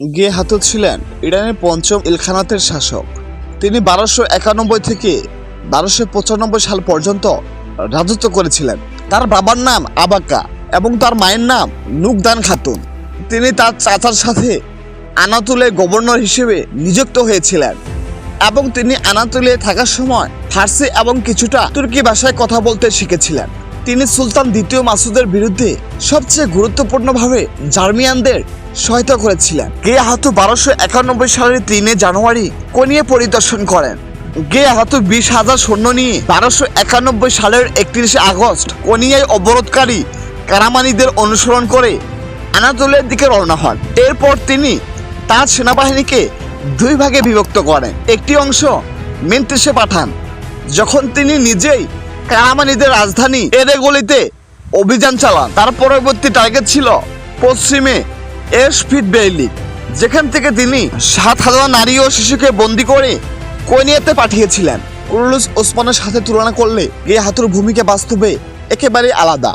গে হাতুত ছিলেন ইরানের পঞ্চম ইলখানাতের শাসক। তিনি বারোশো একানব্বই থেকে বারোশো পঁচানব্বই সাল পর্যন্ত রাজত্ব করেছিলেন। তার বাবার নাম আবাক্কা এবং তার মায়ের নাম নুকদান খাতুন। তিনি তার চাচার সাথে আনাতুলে গভর্নর হিসেবে নিযুক্ত হয়েছিলেন এবং তিনি আনাতুলে থাকার সময় ফার্সি এবং কিছুটা তুর্কি ভাষায় কথা বলতে শিখেছিলেন। তিনি সুলতান দ্বিতীয় মাসুদের বিরুদ্ধে সবচেয়ে গুরুত্বপূর্ণভাবে জার্মিয়ানদের সহায়তা করেছিলেন। গে আহাতু বারোশো একানব্বই সালের তিনে জানুয়ারি কোনিয়ে পরিদর্শন করেন। গে আহাতু বিশ হাজার সৈন্য নিয়ে বারোশো একানব্বই সালের একত্রিশে আগস্ট কোনিয়ায় অবরোধকারী কারামানিদের অনুসরণ করে আনাতোলের দিকে রওনা হন। এরপর তিনি তার সেনাবাহিনীকে দুই ভাগে বিভক্ত করেন। একটি অংশ মেন্টিসে পাঠান, যখন তিনি নিজেই কারামানিদের রাজধানী এরেগলিতে অভিযান চালান। তার পরবর্তী টার্গেট ছিল পশ্চিমে এসফিট বেইলি, যেখান থেকে তিনি সাত হাজার নারী ও শিশুকে বন্দি করে কনিয়াতে পাঠিয়েছিলেন। কুরুলুস ওসমানের সাথে তুলনা করলে এই হাতুর ভূমিকা বাস্তবে একেবারে আলাদা।